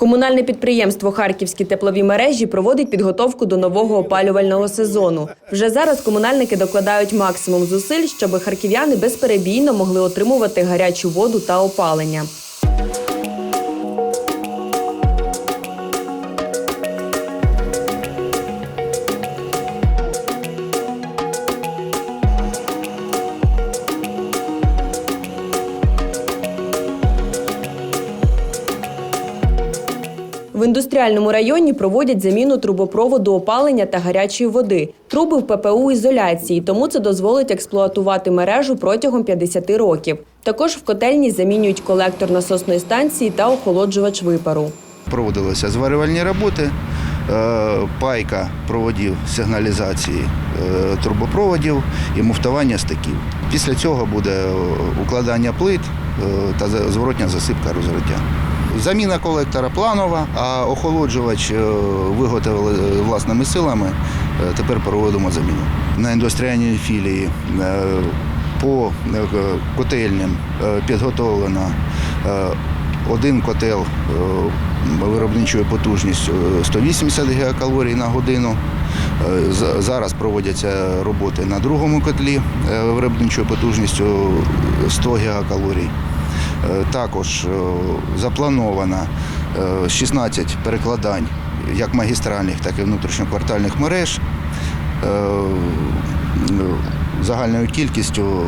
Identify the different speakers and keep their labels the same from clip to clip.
Speaker 1: Комунальне підприємство Харківські теплові мережі проводить підготовку до нового опалювального сезону. Вже зараз комунальники докладають максимум зусиль, щоб харків'яни безперебійно могли отримувати гарячу воду та опалення. В індустріальному районі проводять заміну трубопроводу опалення та гарячої води. Труби в ППУ ізоляції, тому це дозволить експлуатувати мережу протягом 50 років. Також в котельні замінюють колектор насосної станції та охолоджувач випару.
Speaker 2: Проводилися зварювальні роботи, е, пайка проводів сигналізації е, трубопроводів і муфтування стиків. Після цього буде е, укладання плит та зворотня засипка розриття. Заміна колектора планова, а охолоджувач е, виготовили е, власними силами. Е, Тепер проводимо заміну. На індустріальній філії по котельням підготовлено один котел виробничою потужністю 180 гігакалорій на годину. Зараз проводяться роботи на другому котлі виробничою потужністю 100 гігакалорій. Е, Також е, заплановано е, 16 перекладань як магістральних, так і внутрішньоквартальних мереж е, загальною кількістю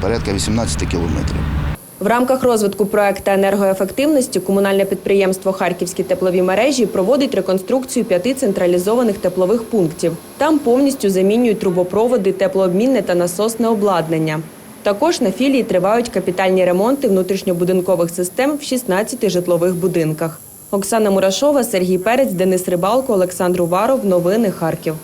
Speaker 2: порядка 18 кілометрів.
Speaker 1: В рамках розвитку проекту енергоефективності комунальне підприємство Харківські теплові мережі проводить реконструкцію п'яти централізованих теплових пунктів. Там повністю замінюють трубопроводи, теплообмінне та насосне обладнання. Також на філії тривають капітальні ремонти внутрішньобудинкових систем в 16 житлових будинках. Оксана Мурашова, Сергій Перець, Денис Рибалко, Олександр Уваров. Новини Харків.